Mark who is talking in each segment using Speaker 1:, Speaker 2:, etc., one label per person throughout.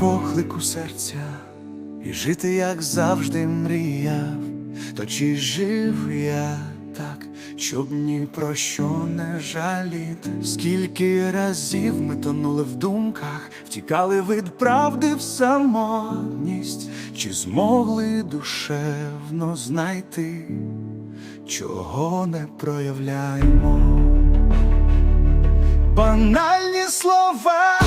Speaker 1: поклику серця і жити, як завжди мріяв, то чи жив я так, щоб ні про що не жаліти? Скільки разів ми тонули в думках, втікали від правди в самотність, чи змогли душевно знайти, чого не проявляємо? Банальні слова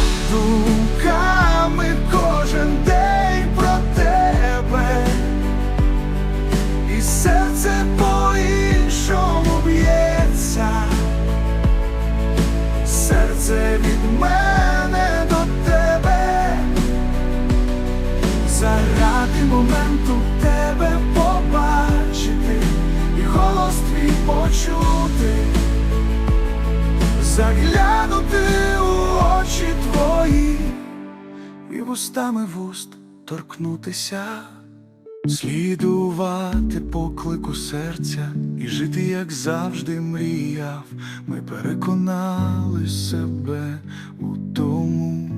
Speaker 1: заглянути у очі твої і вустами вуст торкнутися, слідувати поклику серця і жити, як завжди мріяв. Ми переконали себе у тому,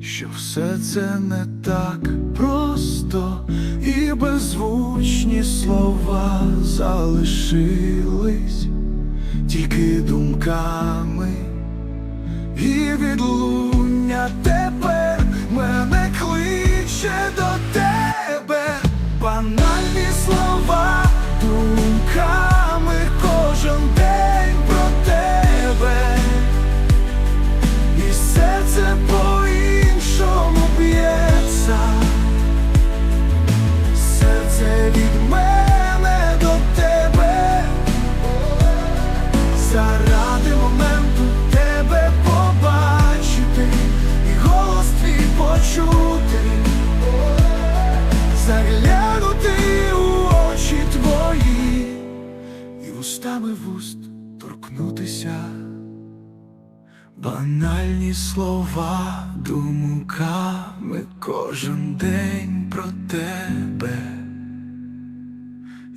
Speaker 1: що все це не так просто, і беззвучні слова залишились тільки думками, і відлуння тепер мене кличе до тебе, банальні слова, думками кожен день про тебе, і серце почути, заглянути у очі твої і вустами вуст торкнутися, банальні слова думками кожен день про тебе.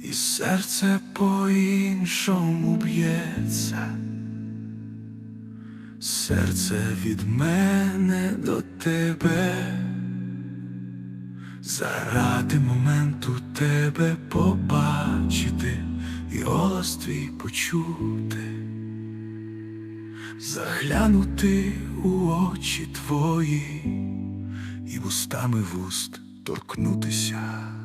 Speaker 1: І серце по-іншому б'ється, серце від мене до тебе, заради моменту тебе побачити і голос твій почути, заглянути у очі твої і вустами вуст торкнутися.